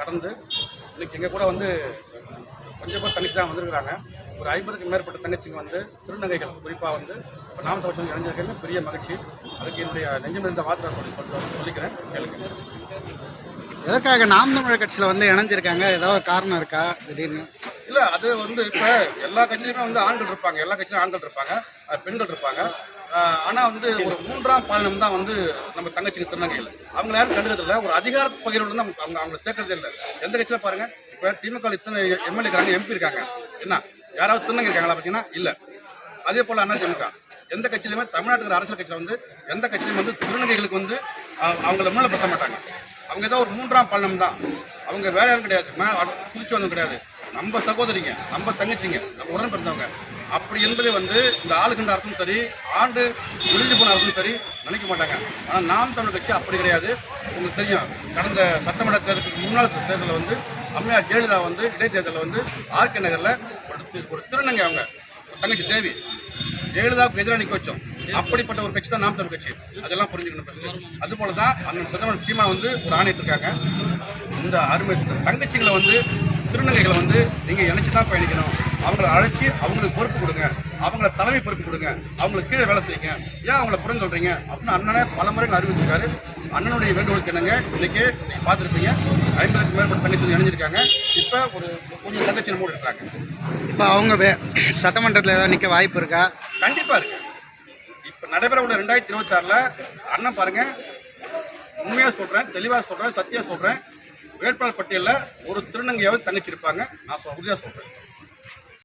கடந்து இன்னைக்கு எங்கள் கூட வந்து கொஞ்சம் பேர் தங்கச்சி தான் வந்திருக்கிறாங்க. ஒரு ஐம்பதுக்கு மேற்பட்ட தங்கச்சிங்க வந்து திருநங்கைகள். குறிப்பாக வந்து இப்போ நாம தோட்டம் இணைஞ்சிருக்கிறது பெரிய மகிழ்ச்சி. அதுக்கு என்னுடைய நெஞ்சம் இருந்த வார்த்தை சொல்லி சொல்லி சொல்லிக்கிறேன். கேளுங்க. எதற்காக நாம் தமிழர் கட்சியில் வந்து இணைஞ்சிருக்காங்க? ஏதாவது காரணம் இருக்கா? திடீர்னு. இல்ல அது வந்து இப்ப எல்லா கட்சியிலுமே வந்து ஆண்கள் இருப்பாங்க. எல்லா கட்சியிலும் ஆண்கள் இருப்பாங்க. பெண்கள் இருப்பாங்க. ஆனால் ஆனா வந்து ஒரு மூன்றாம் பாலினம் தான் வந்து நம்ம தங்கச்சிக்கு திருநங்கையில் அவங்கள யாரும் கண்டுக்கிறது ஒரு அதிகார பகிர்வு வந்து அவங்க அவங்க அவங்களை சேர்க்கறதே இல்லை. எந்த கட்சியில பாருங்க இப்ப திமுக இத்தனை எம்எல்ஏ இருக்காங்க எம்பி இருக்காங்க. என்ன? யாராவது திருநங்கை இருக்காங்களா பார்த்தீங்கன்னா இல்ல. அதே போல அண்ணா திமுக. எந்த கட்சியிலுமே தமிழ்நாட்டுக்கு அரசியல் கட்சியில வந்து எந்த கட்சியிலும் வந்து திருநங்கைகளுக்கு வந்து அவங்கள முன்னிலைப்படுத்த மாட்டாங்க. அவங்க ஏதோ ஒரு மூன்றாம் பாலினம் தான். அவங்க வேற யாரும் கிடையாது. மே புதுச்சு வந்தவங்க கிடையாது. நம்ம சகோதரிங்க நம்ம தங்கச்சிங்க நம்ம உடன் பிறந்தவங்க அப்படி என்பதை வந்து இந்த ஆளுகின்ற அரசும் சரி ஆண்டு முடிஞ்சு போன அரசும் சரி நினைக்க மாட்டாங்க. ஆனால் நாம் தமிழ் கட்சி அப்படி கிடையாது. உங்களுக்கு தெரியும் கடந்த சட்டமன்ற தேர்தலுக்கு முன்னாள் தேர்தலில் வந்து அம்மையார் ஜெயலலிதா வந்து இடைத்தேர்தலில் வந்து ஆர்கே நகரில் ஒரு ஒரு திருநங்கை அவங்க ஒரு தங்கச்சி தேவி ஜெயலலிதாவுக்கு எதிராக நிற்க வச்சோம். அப்படிப்பட்ட ஒரு கட்சி தான் நாம் தமிழ் கட்சி. அதெல்லாம் புரிஞ்சுக்கணும் அது போல தான் அண்ணன் சிதம்பரம் சீமா வந்து ஒரு ஆணையிட்டு இருக்காங்க. இந்த அருமை தங்கச்சிகளை வந்து திருநங்கைகளை வந்து நீங்கள் இணைச்சி தான் பயணிக்கணும். அவங்கள அழைச்சி அவங்களுக்கு பொறுப்பு கொடுங்க. அவங்கள தலைமை பொறுப்பு கொடுங்க. அவங்களுக்கு கீழே வேலை செய்யுங்க. ஏன் அவங்கள புறம் சொல்றீங்க? அப்படின்னு அண்ணனே பல முறைகள் அறிவிச்சிருக்காரு அண்ணனுடைய வேண்டுகோளுக்கு என்னங்க? இன்னைக்கு பார்த்துருப்பீங்க. ஐம்பதுக்கு மேற்பட்ட தங்கச்சி இணைஞ்சிருக்காங்க இப்போ ஒரு கொஞ்சம் தங்கச்சி மூடி இருக்காங்க இப்போ அவங்க சட்டமன்றத்தில் ஏதாவது நிற்க வாய்ப்பு இருக்கா? கண்டிப்பா இருக்கு. இப்ப நடைபெற உள்ள ரெண்டாயிரத்தி இருபத்தி ஆறுல அண்ணன் பாருங்க. உண்மையா சொல்றேன் தெளிவா சொல்றேன் சத்தியா சொல்றேன். வேட்பாளர் பட்டியலில் ஒரு திருநங்கையாவது தங்கச்சி இருப்பாங்க நான் சொ- உறுதியா சொல்றேன்.